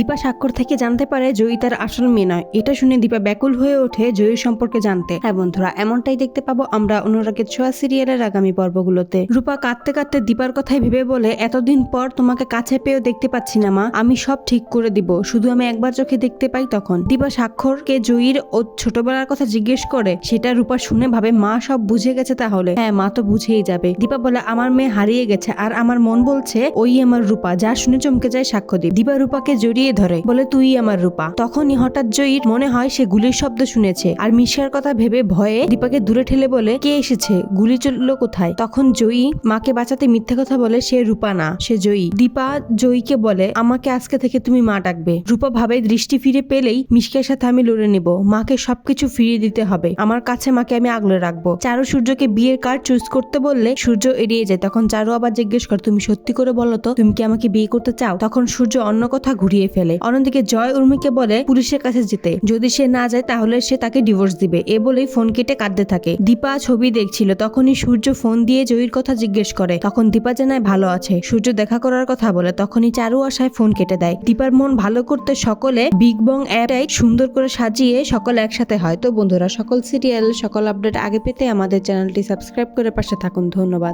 দীপা স্বাক্ষর থেকে জানতে পারে জয়ী তার আসল মেয়ে নয়। এটা শুনে দীপা ব্যাকুল হয়ে ওঠে জয়ী সম্পর্কে জানতে। হ্যাঁ বন্ধুরা, এমনটাই দেখতে পাবো আমরা অনুরাগের ছোঁয়া সিরিয়ালের আগামী পর্বগুলোতে। রূপা কাঁদতে কাঁদতে দীপার কথাই ভেবে বলে, এতদিন পর তোমাকে কাছে পেয়েও দেখতে পাচ্ছি না মা, আমি সব ঠিক করে দিব, শুধু আমি একবার চোখে দেখতে পাই তখন। দীপা স্বাক্ষরকে জয়ীর ও ছোটবেলার কথা জিজ্ঞেস করে, সেটা রূপা শুনে ভাবে, মা সব বুঝে গেছে তাহলে? হ্যাঁ মা তো বুঝেই যাবে। দীপা বলে, আমার মেয়ে হারিয়ে গেছে, আর আমার মন বলছে, ওই আমার রূপা, যা শুনে চমকে যায় সাক্ষ্যদীপ দীপা রূপাকে জড়িয়ে ধরে। বলে, তুই আমার রূপা। তখনই হঠাৎ জয়ীর মনে হয় সে গুলির শব্দ শুনেছে। আর মিশার কথা ভেবে ভয়ে দীপাকে দূরে ঠেলে বলে, কে এসেছে? গুলি চলল কোথায়? তখন জয়ী মাকে বাঁচাতে মিথ্যে কথা বলে, সে রূপা না, সে জয়ী। দীপা জয়ীকে বলে, আমাকে আজকে থেকে তুমি মা ডাকবে। রূপা ভাবে দৃষ্টি ফিরে পেলেই মিশকের সাথে আমি লড়ে নেব। মাকে সবকিছু ফিরিয়ে দিতে হবে। আমার কাছে মাকে আমি আগলে রাখব। চারু সূর্যকে বিয়ের কার্ড চুজ করতে বললে সূর্য এড়িয়ে যায়। তখন চারু আবার জিজ্ঞেস করে, তুমি সত্যি করে বলো তো, তুমি কি আমাকে বিয়ে করতে চাও? তখন সূর্য অন্য কথা ঘুরিয়ে ফেলে। অন্যদিকে জয় উর্মিকে বলে, পুলিশের কাছে যেতে। যদি সে না যায়, তাহলে সে তাকে ডিভোর্স দিবে। এ বলেই ফোন কেটে কাঁদতে থাকে। দীপা ছবি দেখছিল। তখনই সূর্য ফোন দিয়ে জয়ীর কথা জিজ্ঞেস করে। তখন দীপা জানায়, ভালো আছে। সূর্য দেখা করার কথা বলে। তখনই চারু আশায় ফোন কেটে দেয়। দীপার মন ভালো করতে সকলে বিগ বং অ্যাপটাই সুন্দর করে সাজিয়ে সকলে একসাথে হয়। তো বন্ধুরা, সকল সিরিয়াল, সকল আপডেট আগে পেতে আমাদের চ্যানেলটি সাবস্ক্রাইব করে পাশে থাকুন। ধন্যবাদ।